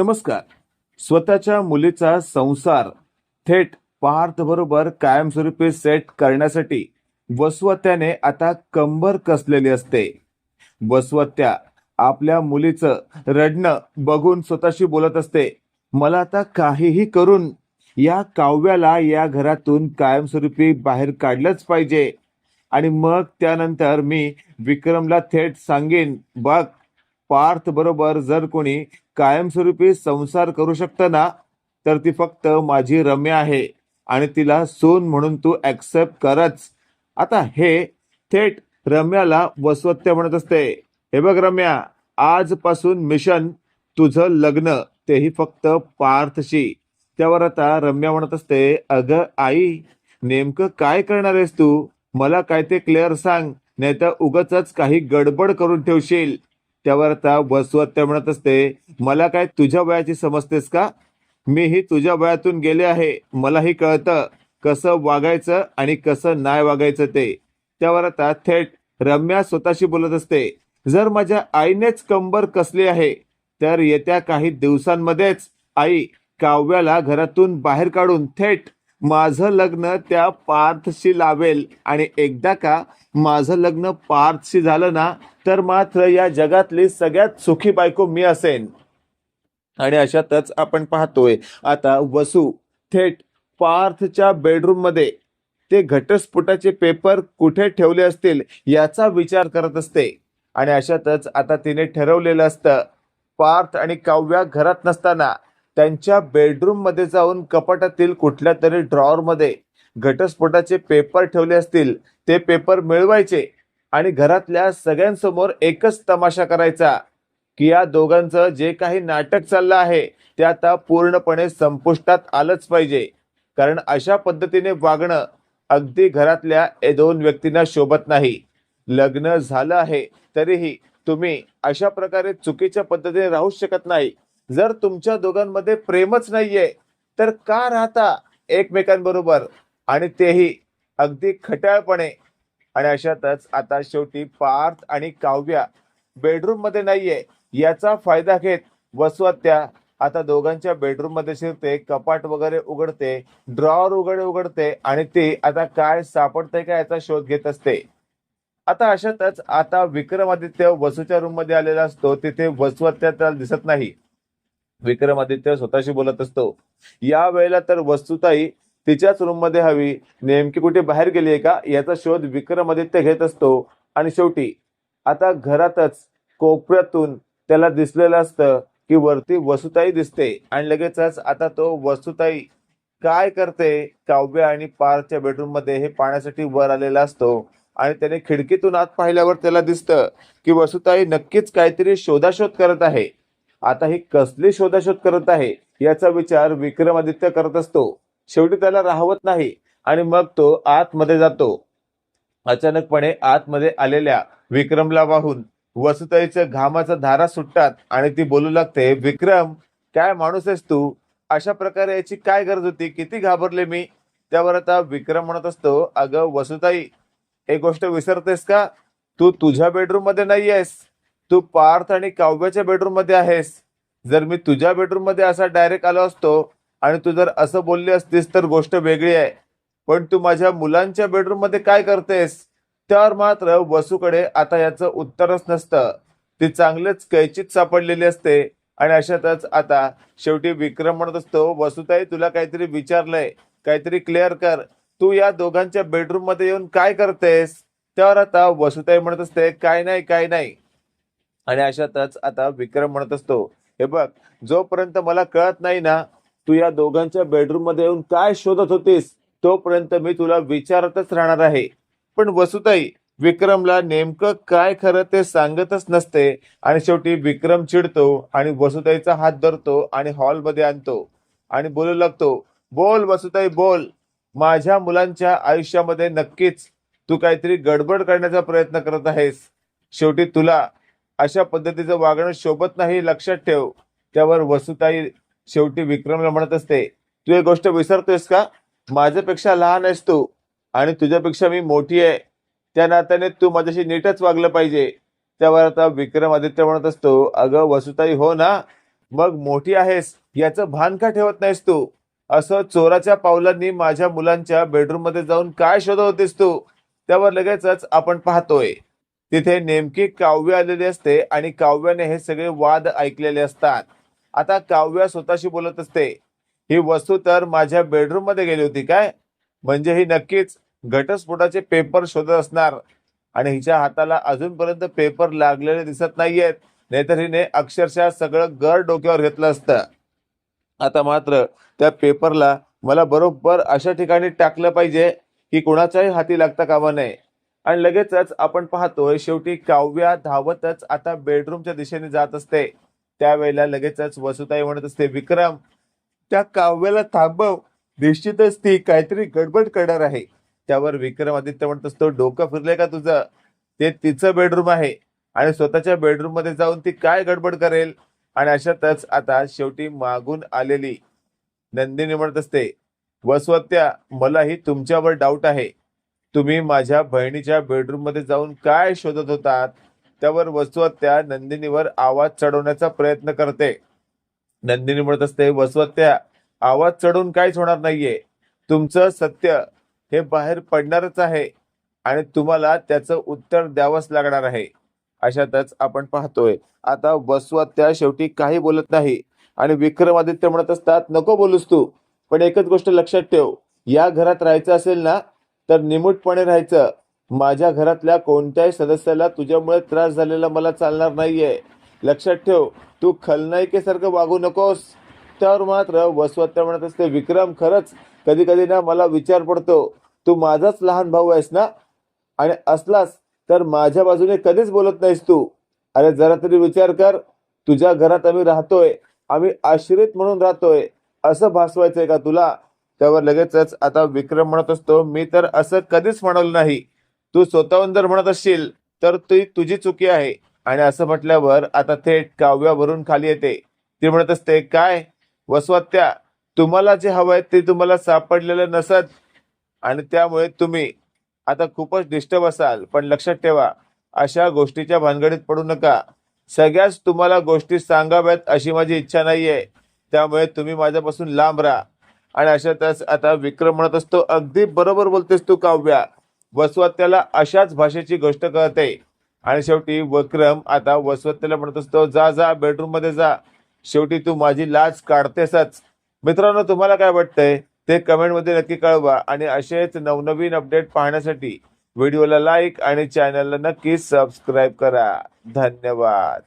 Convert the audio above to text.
नमस्कार. स्वतःच्या मुलीचा संसार थेट पार्थ बरोबर कायमस्वरूपी सेट करण्यासाठी वसवत्याने आता कंबर कसलेली असते. वसवत्या आपल्या मुलीचं रडणं बघून स्वतःशी बोलत असते. मला आता काहीही करून या काव्याला या घरातून कायमस्वरूपी बाहेर काढलंच पाहिजे. आणि मग त्यानंतर मी विक्रमला थेट सांगेन बघ पार्थ बरोबर जर कोणी कायमस्वरूपी संसार करू शकतं ना तर ती फक्त माझी रम्या आहे आणि तिला सून म्हणून तू ऍक्सेप्ट करच. आता हे थेट रम्याला वसवत्य म्हणत असते. हे बघ रम्या आजपासून मिशन तुझं लग्न तेही फक्त पार्थशी. त्यावर आता रम्या म्हणत असते अगं आई नेमकं काय करणार आहेस तू? मला काय ते क्लिअर सांग नाही तर उगच काही गडबड करून ठेवशील. त्यावर आता वसवत्य म्हणत असते मला काय तुझ्या वयाची समजतेस का? मी ही तुझ्या वयातून गेले आहे. मलाही कळतं कसं वागायचं आणि कसं नाही वागायचं ते. त्यावर आता थेट रम्या स्वतःशी बोलत असते जर माझ्या आईनेच कंबर कसली आहे तर येत्या काही दिवसांमध्येच आई काव्याला घरातून बाहेर काढून थेट माझं लग्न त्या पार्थशी लावेल. आणि एकदा का माझं लग्न पार्थशी झालं ना तर मात्र या जगातली सगळ्यात सुखी बायको मी असेन. आणि अशातच आपण पाहतोय आता वसू थेट पार्थच्या बेडरूममध्ये ते घटस्फोटाचे पेपर कुठे ठेवले असतील याचा विचार करत असते. आणि अशातच आता तिने ठरवलेलं असतं पार्थ आणि काव्या घरात नसताना त्यांच्या बेडरूममध्ये जाऊन कपाटातील कुठल्या तरी ड्रॉवरमध्ये घटस्फोटाचे पेपर ठेवले असतील ते पेपर मिळवायचे आणि घरातल्या सगळ्यांसमोर एकच तमाशा करायचा की या दोघांचं जे काही नाटक चाललं आहे ते आता पूर्णपणे संपुष्टात आलंच पाहिजे. कारण अशा पद्धतीने वागणं अगदी घरातल्या ए दोन व्यक्तींना शोभत नाही. लग्न झालं आहे तरीही तुम्ही अशा प्रकारे चुकीच्या पद्धतीने राहू शकत नाही. जर तुमच्या दोघांमध्ये प्रेमच नाहीये तर का राहता एकमेकांबरोबर? आणि तेही अगदी खट्याळपणे आणि अशातच आता शेवटी पार्थ आणि काव्या बेडरूममध्ये नाहीये याचा फायदा घेत वसवत्या आता दोघांच्या बेडरूममध्ये शिरते कपाट वगैरे उघडते ड्रॉवर उघडे उघडते आणि ती आता काय सापडते का याचा शोध घेत असते. आता अशातच आता विक्रमादित्य वसूच्या रूममध्ये आलेला असतो तिथे वसवत्या त्याला दिसत नाही. विक्रमादित्य स्वतःशी बोलत असतो. या वेळेला तर वस्तुताई तिच्याच रूममध्ये हवी. नेमकी कुठे बाहेर गेली आहे का? याचा शोध विक्रमादित्य घेत असतो. आणि शेवटी आता घरातच कोपऱ्यातून त्याला दिसलेलं असतं की वरती वसुताई दिसते. आणि लगेचच आता तो वसुताई काय करते? काव्य आणि पारच्या बेडरूममध्ये हे पाण्यासाठी वर आलेला असतो. आणि त्याने खिडकीतून आत पाहिल्यावर त्याला दिसतं की वसुताई नक्कीच काहीतरी शोधाशोध करत आहे. आता ही कसली शोधाशोध करत आहे याचा विचार विक्रमादित्य करत असतो. शेवटी त्याला राहवत नाही आणि मग तो आतमध्ये जातो. अचानकपणे आतमध्ये आलेल्या विक्रमला वाहून वसुताईच्या घामाचा धारा सुटतात आणि ती बोलू लागते विक्रम काय माणूस आहेस तू? अशा प्रकारे याची काय गरज होती? किती घाबरले मी? त्यावर आता विक्रम म्हणत असतो अगं वसुताई एक गोष्ट विसरतेस का? तू तुझ्या बेडरूममध्ये नाही आहेस तू पार्थ आणि काव्याच्या बेडरूममध्ये आहेस. जर मी तुझ्या बेडरूममध्ये असा डायरेक्ट आलो असतो आणि तू जर असं बोलली असतीस तर गोष्ट वेगळी आहे. पण तू माझ्या मुलांच्या बेडरूममध्ये काय करतेस? त्यावर मात्र वसूकडे आता याचं उत्तरच नसतं. ती चांगलेच कैचित सापडलेली असते आणि अशातच आता शेवटी विक्रम म्हणत असतो वसुताई तुला काहीतरी विचारलंय. काहीतरी क्लिअर कर. तू या दोघांच्या बेडरूममध्ये येऊन काय करतेस? त्यावर आता वसुताई म्हणत असते काय नाही काय नाही. आणि अशातच आता विक्रम म्हणत असतो हे बघ जोपर्यंत मला कळत नाही ना तू या दोघांच्या बेडरूममध्ये येऊन काय शोधत होतीस तोपर्यंत मी तुला विचारतच राहणार आहे. पण वसुताई विक्रमला नेमकं काय खरं ते सांगतच नसते आणि शेवटी विक्रम चिडतो आणि वसुताईचा हात धरतो आणि हॉलमध्ये आणतो आणि बोलू लागतो बोल वसुताई बोल. माझ्या मुलांच्या आयुष्यामध्ये नक्कीच तू काहीतरी गडबड करण्याचा प्रयत्न करत आहेस. शेवटी तुला अशा पद्धतीचं वागणं शोभत नाही लक्षात ठेव. त्यावर वसुताई शेवटी विक्रमला म्हणत असते तू एक गोष्ट विसरतोयस का? माझ्यापेक्षा लहान आहेस तू आणि तुझ्यापेक्षा मी मोठी आहे. त्या नात्याने तू माझ्याशी नीटच वागलं पाहिजे. त्यावर आता विक्रम आदित्य म्हणत असतो अगं वसुताई हो ना? मग मोठी आहेस याचं भान का ठेवत नाहीस तू? असं चोराच्या पावलांनी माझ्या मुलांच्या बेडरूममध्ये जाऊन काय शोधत होतीस तू? त्यावर लगेचच आपण पाहतोय. तिथे नेमकी काव्य आलेले असते आणि काव्याने हे सगळे वाद ऐकलेले असतात. आता काव्य स्वतःशी बोलत असते. ही वस्तू तर माझ्या बेडरूममध्ये गेली होती काय? म्हणजे ही नक्कीच घटस्फोटाचे पेपर शोधत असणार. आणि हिच्या हाताला अजूनपर्यंत पेपर लागलेले दिसत नाहीयेत. नाहीतर हिने अक्षरशः सगळं घर डोक्यावर घेतलं असतं. आता मात्र त्या पेपरला मला बरोबर अशा ठिकाणी टाकलं पाहिजे की कुणाच्याही हाती लागता कामा नये. आणि लगेचच आपण पाहतोय शेवटी काव्या धावतच आता बेडरूमच्या दिशेने जात असते. त्यावेळेला लगेचच वसुताई म्हणत असते विक्रम त्या काव्याला थांबव. निश्चितच ती काहीतरी गडबड करणार आहे. त्यावर विक्रमादित्य म्हणत असतो डोकं फिरलंय का तुझं? ते तिचं बेडरूम आहे आणि स्वतःच्या बेडरूममध्ये जाऊन ती काय गडबड करेल? आणि अशातच आता शेवटी मागून आलेली नंदिनी म्हणत असते वसवत्या मलाही तुमच्यावर डाऊट आहे. तुम्ही माझ्या बहिणीच्या बेडरूममध्ये जाऊन काय शोधत होतात? त्यावर वसवत्या नंदिनीवर आवाज चढवण्याचा प्रयत्न करते. नंदिनी म्हणत असते वसवत्या आवाज चढवून काहीच होणार नाहीये. तुमचं सत्य हे बाहेर पडणारच आहे आणि तुम्हाला त्याचं उत्तर द्यावंच लागणार आहे. अशातच आपण पाहतोय आता वसवत्या शेवटी काही बोलत नाही आणि विक्रमादित्य म्हणत असतात नको बोलूस तू पण एकच गोष्ट लक्षात ठेव या घरात राहायचं असेल ना तर निमूटपणे राहायचं. माझ्या घरातल्या कोणत्याही सदस्याला तुझ्यामुळे त्रास झालेला मला चालणार नाहीये. लक्षात ठेव तू खलनायिकेसारखं वागू नकोस. त्यावर मात्र वसवत्या म्हणत असते विक्रम खरंच कधी कधी ना मला विचार पडतो. तू माझाच लहान भाऊ आहेस ना? आणि असलास तर माझ्या बाजूने कधीच बोलत नाहीस तू. अरे जरा तरी विचार कर. तुझ्या घरात आम्ही राहतोय. आम्ही आश्रित म्हणून राहतोय. असं भासवायचंय का तुला? त्यावर लगेचच आता विक्रम म्हणत असतो मी तर असं कधीच म्हणलं नाही. तू स्वतःहून जर म्हणत असशील तर ती तुझी चुकी आहे. आणि असं म्हटल्यावर आता थेट काव्यावरून खाली येते. ती म्हणत असते काय? वसवत्या तुम्हाला जे हवंय ते तुम्हाला सापडलेलं नसत. आणि त्यामुळे तुम्ही आता खूपच डिस्टर्ब असाल. पण लक्षात ठेवा अशा गोष्टीच्या भानगडीत पडू नका. सगळ्याच तुम्हाला गोष्टी सांगाव्यात अशी माझी इच्छा नाहीये. त्यामुळे तुम्ही माझ्यापासून लांब राहा. आणि अशातच आता विक्रम म्हणत असतो अगदी बरोबर बोलतेस तू काव्या. वसवत्याला अशाच भाषेची गोष्ट कळते. आणि शेवटी विक्रम आता वसवत्याला म्हणत असतो जा जा बेडरूममध्ये जा. शेवटी तू माझी लाज काढतेसच. मित्रांनो तुम्हाला काय वाटतंय? ते कमेंटमध्ये नक्की कळवा. आणि असेच नवनवीन अपडेट पाहण्यासाठी व्हिडिओला लाईक आणि चॅनलला नक्की सबस्क्राईब करा. धन्यवाद.